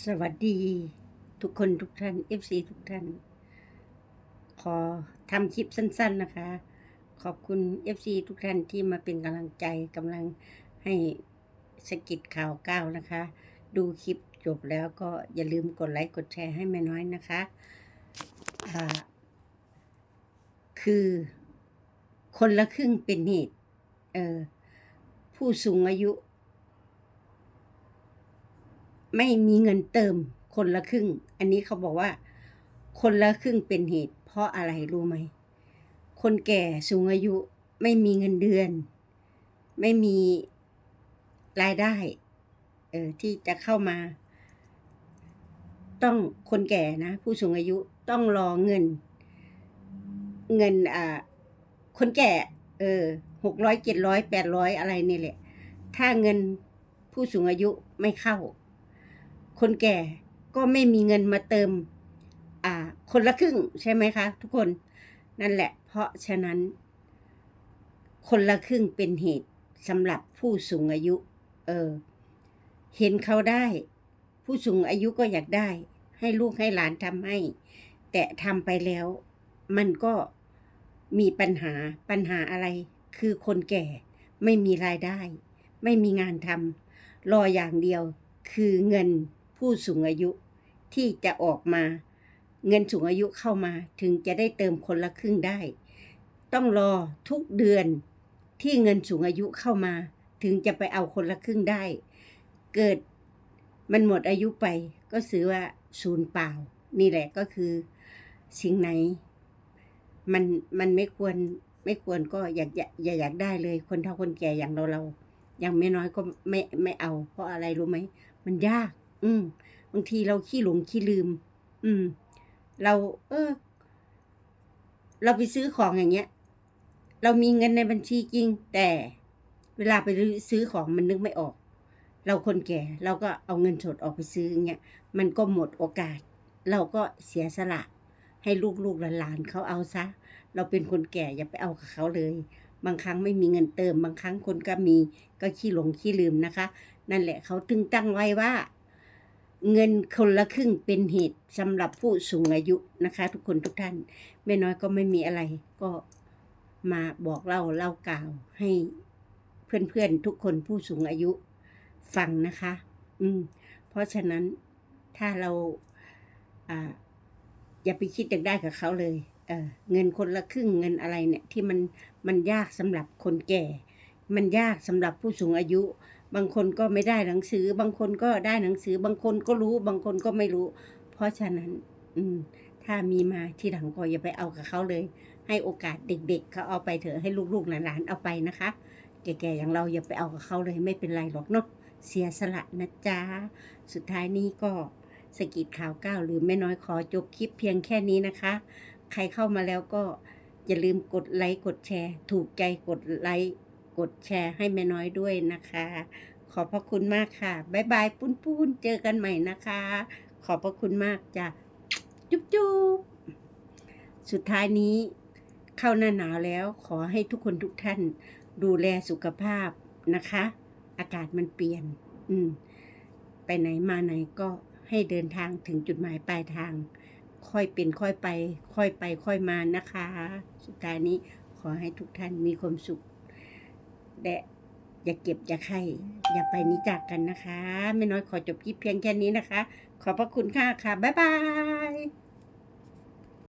สวัสดีทุกคนทุกท่าน FC ทุกท่าน ขอทำคลิปสั้น ๆนะคะ ขอบคุณ FC ทุกท่านที่มาเป็นกำลังใจกำลังให้สะกิดข่าวก้าวนะคะ ดูคลิปจบแล้วก็อย่าลืมกดไลค์กดแชร์ให้แม่น้อยนะคะอ่าคือคนละครึ่งเป็นเหตุเออผู้สูงอายุ ไม่มีเงินเติมคนละครึ่ง อันนี้เขาบอกว่า คนละครึ่งเป็นเหตุ เพราะอะไรรู้ไหม คนแก่สูงอายุไม่มีเงินเดือน ไม่มีรายได้เออที่จะเข้ามา ต้องคนแก่นะ ผู้สูงอายุต้องรอเงิน เงินอ่าคนแก่ เออหกร้อยเจ็ดร้อยแปดร้อยอะไรนี่แหละ ถ้าเงินผู้สูงอายุไม่เข้า คนแก่ก็ไม่มีเงินมาเติม อ่า คนละครึ่งใช่ไหมคะ ทุกคนนั่นแหละ เพราะฉะนั้น คนละครึ่งเป็นเหตุสำหรับผู้สูงอายุ เออ เห็นเขาได้ ผู้สูงอายุก็อยากได้ ให้ลูกให้หลานทำให้ แต่ทำไปแล้ว มันก็มีปัญหาปัญหาอะไร คือคนแก่ไม่มีรายได้ ไม่มีงานทำรออย่างเดียวคือเงิน ผู้สูงอายุที่จะออกมา เงินสูงอายุเข้ามาถึงจะได้เติมคนละครึ่งได้ ต้องรอทุกเดือนที่เงินสูงอายุเข้ามา ถึงจะไปเอาคนละครึ่งได้ เกิดมันหมดอายุไปก็ถือว่าศูนย์เปล่า นี่แหละก็คือสิ่งไหน มันมันไม่ควรไม่ควรก็อยากอย่าอยาอยากได้เลย คนเฒ่าคนแก่อย่างเราเราอย่างไม่น้อยก็ไม่ไม่เอา เพราะอะไรรู้ไหมมันยาก อืม บางทีเราขี้หลงขี้ลืม อืม เรา เออ เราไปซื้อของอย่างเงี้ย เรามีเงินในบัญชีจริง แต่เวลาไปซื้อของมันนึกไม่ออก เราคนแก่ เราก็เอาเงินสดออกไปซื้ออย่างเงี้ย มันก็หมดโอกาส เราก็เสียสละ ให้ลูกๆหลานๆเขาเอาซะ เราเป็นคนแก่อย่าไปเอากับเขาเลยบางครั้งไม่มีเงินเติม บางครั้งคนก็มีก็ขี้หลงขี้ลืมนะคะ นั่นแหละเขาถึงตั้งไว้ว่า เงินคนละครึ่งเป็นเหตุสำหรับผู้สูงอายุนะคะ ทุกคนทุกท่านไม่น้อยก็ไม่มีอะไร ก็มาบอกเล่าเล่ากล่าวให้เพื่อนๆทุกคนผู้สูงอายุฟังนะคะ อืม เพราะฉะนั้นถ้าเราอ่าอย่าไปคิดอยากได้กับเขาเลยเออเงินคนละครึ่งเงินอะไรเนี่ยที่มันมันยากสำหรับคนแก่ มันยากสำหรับผู้สูงอายุ บางคนก็ไม่ได้หนังสือ บางคนก็ได้หนังสือ บางคนก็รู้ บางคนก็ไม่รู้ เพราะฉะนั้น อืม ถ้ามีมาที่หลังก็อย่าไปเอากับเขาเลย ให้โอกาสเด็ก ๆ เขาเอาไปเถอะให้ลูกๆหลานๆเอาไปนะคะ แก่ๆอย่างเราอย่าไปเอากับเขาเลยไม่เป็นไรหรอกเนาะเสียสละนะจ๊ะสุดท้ายนี้ก็สกิดข่าวก้าวหรือไม่น้อยขอจบคลิปเพียงแค่นี้นะคะ ใครเข้ามาแล้วก็อย่าลืมกดไลค์กดแชร์ ถูกใจกดไลค์ กดแชร์ให้แม่น้อยด้วยนะคะ ขอบพระคุณมากค่ะ บ๊ายบายปุ้นปุ้นเจอกันใหม่นะคะ ขอบพระคุณมากจ้ะ จุ๊บจุ๊บสุดท้ายนี้เข้าหน้าหนาวแล้วขอให้ทุกคนทุกท่านดูแลสุขภาพนะคะ อากาศมันเปลี่ยน อืม ไปไหนมาไหนก็ให้เดินทางถึงจุดหมายปลายทาง ค่อยเป็นค่อยไป ค่อยไปค่อยมานะคะ สุดท้ายนี้ขอให้ทุกท่านมีความสุข และอย่าเก็บอย่าไข่อย่าไปนิจากกันนะคะ ไม่น้อยขอจบคลิปเพียงแค่นี้นะคะ ขอบพระคุณค่ะค่ะ บ๊ายบาย